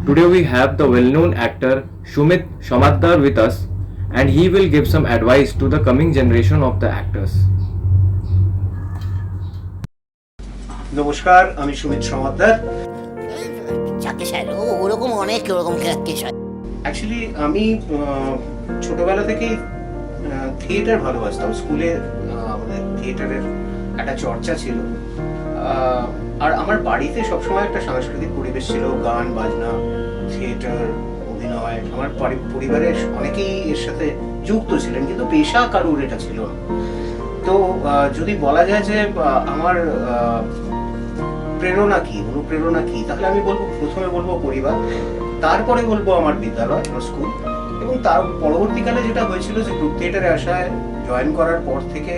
Today we have the well-known actor Shumit Shamaddar with us and he will give some advice to the coming generation of the actors. নমস্কার আমি সুমিত সমাদ্দার ও ওরকম অনেক ওরকম হয় actually আমি ছোটবেলা থেকেই থিয়েটার ভালোবাসতাম স্কুলে আমাদের থিয়েটারের একটা চর্চা ছিল আহ, আর আমার বাড়িতে সবসময় একটা সাংস্কৃতিক পরিবেশ ছিল, গান, বাজনা, থিয়েটার, অভিনয়। আমার পরিবারের অনেকেই এর সাথে যুক্ত ছিলেন, কিন্তু পেশা কারুর এটা ছিল তো যদি বলা যায় যে আমার প্রেরণা কি, অনুপ্রেরণা কি, তাহলে আমি বলব, প্রথমে বলব পরিবার, তারপরে বলব আমার বিদ্যালয় স্কুল, এবং তার পরবর্তীকালে যেটা হয়েছিল যে, গ্রুপ থিয়েটারে আসায়, জয়েন করার পর থেকে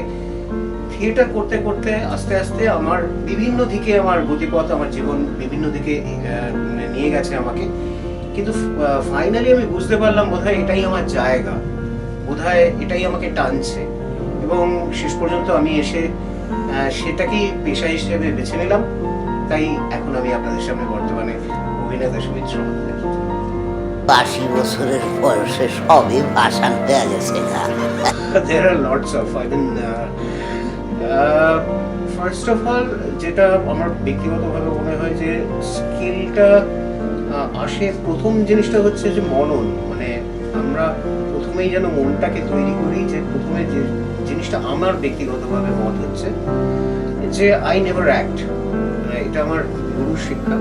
থিয়েটার করতে করতে আস্তে আস্তে আমার বিভিন্ন দিকে আমার গতিপথ আমার জীবন বিভিন্ন দিকে নিয়ে গেছে আমাকে। কিন্তু ফাইনালি আমি বুঝতে পারলাম বোধহয় এটাই আমার জায়গা। বোধহয় এটাই আমাকে টানছে। এবং শেষ পর্যন্ত আমি এসে সেটাকেই পেশা হিসেবে বেছে নিলাম। তাই এখন আমি আপনাদের সামনে বর্তমানে অভিনেতা সুমিত আশি বছরের বয়সে সবই হয়ে গেছে there are lots of I mean uh, first of all, যেটা আমার ব্যক্তিগতভাবে মনে হয় যে স্কিলটা আসে, প্রথম জিনিসটা হচ্ছে যে মনন। মানে আমরা প্রথমেই যেন মনটাকে তৈরি করি যে প্রথমে যে জিনিসটা আমার ব্যক্তিগতভাবে মত হচ্ছে যে আই নেভার অ্যাক্ট এটা আমার গুরুর শিক্ষা।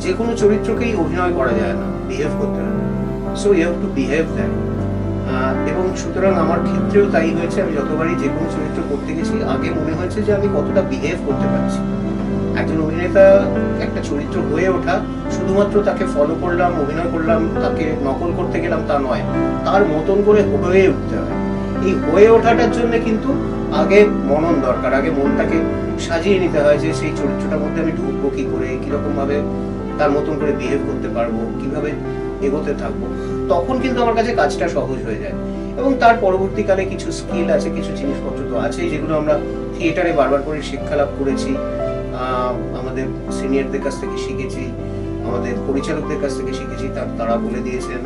যে কোনো চরিত্রকেই অভিনয় করা যায় না। বিহেভ করতে হয়। So you have to behave that এবং সুতরাং আমার ক্ষেত্রেও তাই হয়েছে। আমি যতবারই যে কোনো চরিত্র করতে গেছি, আগে মনে হয়েছে যে আমি কতটা বিহেভ করতে পারছি। একজন অভিনেতা একটা চরিত্র হয়ে ওঠা, শুধুমাত্র তাকে ফলো করলাম, অভিনয় করলাম, তাকে নকল করতে গেলাম তা নয়। তার মতন করে হয়ে উঠতে হয়। এই হয়ে ওঠাটার জন্য কিন্তু আগে মনন দরকার, আগে মনটাকে সাজিয়ে নিতে হয় যে সেই চরিত্রটার মধ্যে আমি ঢুকবো কি করে কীরকম ভাবে তার মতন করে বিহেভ করতে পারব, কীভাবে এগোতে থাকব। তখন কিন্তু আমার কাছে কাজটা সহজ হয়ে যায়। এবং তার পরবর্তীকালে কিছু স্কিল আছে কিছু জিনিসপত্র তো আছেই যেগুলো আমরা থিয়েটারে বারবার করে শিক্ষা লাভ করেছি আমাদের সিনিয়রদের কাছ থেকে শিখেছি আমাদের পরিচালকদের কাছ থেকে শিখেছি তার তারা বলে দিয়েছেন।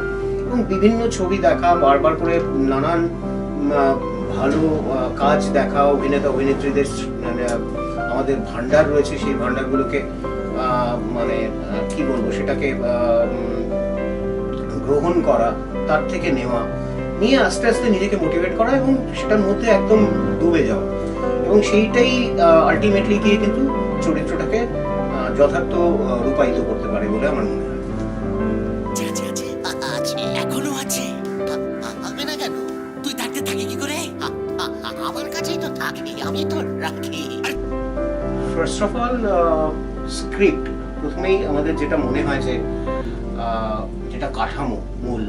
এবং বিভিন্ন ছবি দেখা বারবার করে নানান ভালো কাজ দেখা অভিনেতা অভিনেত্রীদের মানে, আমাদের ভান্ডার রয়েছে সেই ভান্ডারগুলোকে মানে কি বলব সেটাকে গ্রহণ করা তার থেকে নেওয়া। নিয়ে আস্তে আস্তে নিজেকে মোটিভেট করা এবং সেটার মধ্যে একদম ডুবে যাওয়া। এবং সেইটাই আলটিমেটলি গিয়ে কিন্তু চরিত্রটাকে যথার্থ রূপায়িত করতে পারে বলে আমার মনে হয়। এখনও আছে। আ- আ- হবে না কেন? তুই থাকতে থাকি কি করে? আমার কাছেই তো থাকি আমি তো রাখি। ফার্স্ট অফ অল স্ক্রিপ্ট প্রথমেই আমাদের যেটা মনে হয় যে যেটা কাঠামো মূল।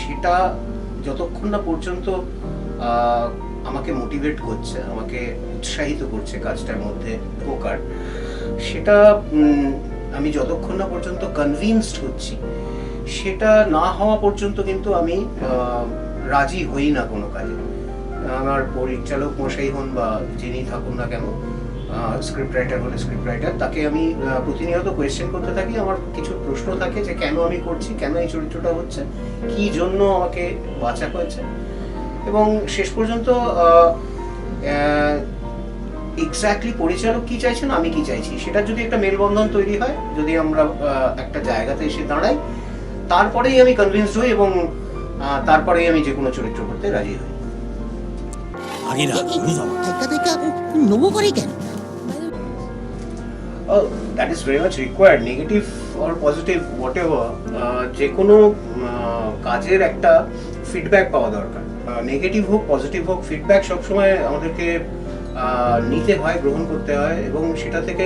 সেটা যতক্ষণ না পর্যন্ত আমাকে মোটিভেট করছে, আমাকে উৎসাহিত করছে কাজটার মধ্যে ঢোকার সেটা আমি যতক্ষণ না পর্যন্ত কনভিনসড হচ্ছি, সেটা না হওয়া পর্যন্ত কিন্তু আমি রাজি হই না কোনো কাজে। আমার পরিচালক মশাই হন বা যিনি থাকুন না কেন স্ক্রিপ্ট রাইটার হলে স্ক্রিপ্ট রাইটার তাকে আমি প্রতিনিয়ত কোয়েশ্চেন করতে থাকি আমার কিছু প্রশ্ন থাকে যে কেন আমি করছি কেন এই চরিত্রটা হচ্ছে কি জন্য আমাকে বাঁচা হয়েছে। এবং শেষ পর্যন্ত এক্স্যাক্টলি পরিচালক কি চাইছেন আমি কি চাইছি? সেটা যদি একটা মেলবন্ধন তৈরি হয় যদি আমরা একটা জায়গাতে এসে দাঁড়াই তারপরেই আমি কনভিন্সড হই এবং তারপরেই আমি যে কোনো চরিত্র করতে রাজি হই। আগে না that is very much required. Negative or positive, whatever. Uh, যে কোনো uh, কাজের একটা ফিডব্যাক পাওয়া দরকার নেগেটিভ হোক পজিটিভ হোক ফিডব্যাক সবসময় আমাদেরকে আহ, নিতে হয় গ্রহণ করতে হয় এবং সেটা থেকে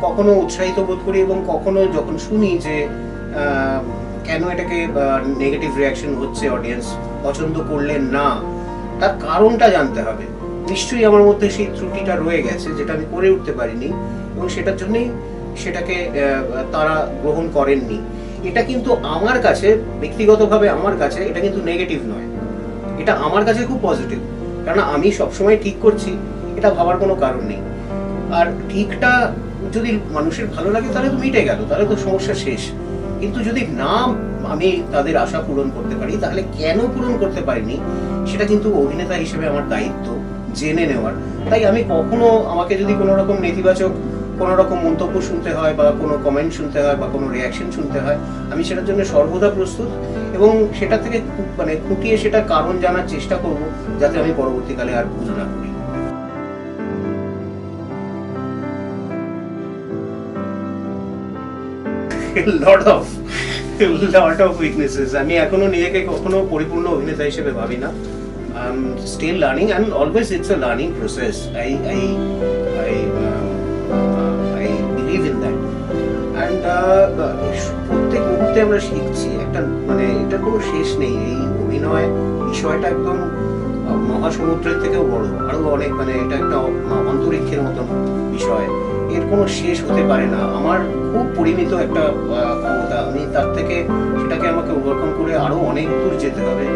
কখনো উৎসাহিত বোধ করি এবং কখনো যখন শুনি যে আহ, কেন এটাকে নেগেটিভ রিয়াকশন হচ্ছে অডিয়েন্স পছন্দ করলেন না তার কারণটা জানতে হবে নিশ্চয়ই আমার মধ্যে সেই ত্রুটিটা রয়ে গেছে, যেটা আমি করে উঠতে পারিনি, এবং সেটার জন্যই সেটাকে তারা গ্রহণ করেননি। এটা কিন্তু আমার কাছে, ব্যক্তিগতভাবে আমার কাছে, এটা কিন্তু নেগেটিভ নয়। এটা আমার কাছে খুব পজিটিভ কারণ আমি সবসময় ঠিক করছি, এটা ভাবার কোনো কারণ নেই। আর ঠিকটা যদি মানুষের ভালো লাগে, তাহলে তো মিটে গেল, তাহলে তো সমস্যা শেষ। কিন্তু যদি না আমি তাদের আশা পূরণ করতে পারি, তাহলে কেন পূরণ করতে পারিনি? সেটা কিন্তু অভিনেতা হিসেবে আমার দায়িত্ব। জেনে নেওয়ার। তাই আমি কখনো আমাকে যদি কোনো রকম নেতিবাচক কোনো রকম মন্তব্য শুনতে হয় বা কোনো কমেন্ট শুনতে হয় বা কোনো রিয়াকশন শুনতে হয়, আমি সেটার জন্য সর্বদা প্রস্তুত এবং সেটা থেকে মানে খুঁটিয়ে সেটা কারণ জানার চেষ্টা করব যাতে আমি পরবর্তীকালে আর ভুল না করি। Lot of lot of weaknesses আমি এখনও নিজেকে কখনো পরিপূর্ণ অভিনেতা হিসেবে ভাবি না। Still learning and always it's a learning process I I I I believe in that and প্রত্যেক মুহূর্তে আমরা শিখছি একটা মানে এটা কোনো শেষ নেই। এই অভিনয় বিষয়টা একদম মহাসমুদ্রের থেকেও বড়। আরও অনেক মানে এটা একটা অন্তরিক্ষের মতন বিষয়। এর কোনো শেষ হতে পারে না। আমার খুব পরিমিত একটা ক্ষমতা। আমি তার থেকে সেটাকে আমাকে ওভারকাম করে আরও অনেক দূর যেতে হবে।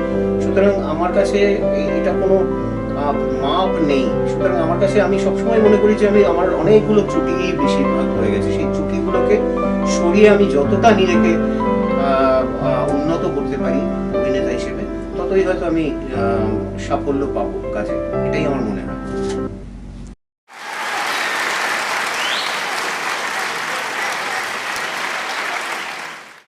সুতরাং আমার কাছে এটা কোনো মাপ নেই। সুতরাং আমার কাছে আমি সবসময় মনে করি যে আমি আমার অনেকগুলো ত্রুটি বেশিরভাগ হয়ে গেছে। সেই ত্রুটিগুলোকে সরিয়ে আমি যতটা নিজেকে ততই হয়তো আমি সাফল্য পাবো কাজে। এটাই আমার মনে হয়।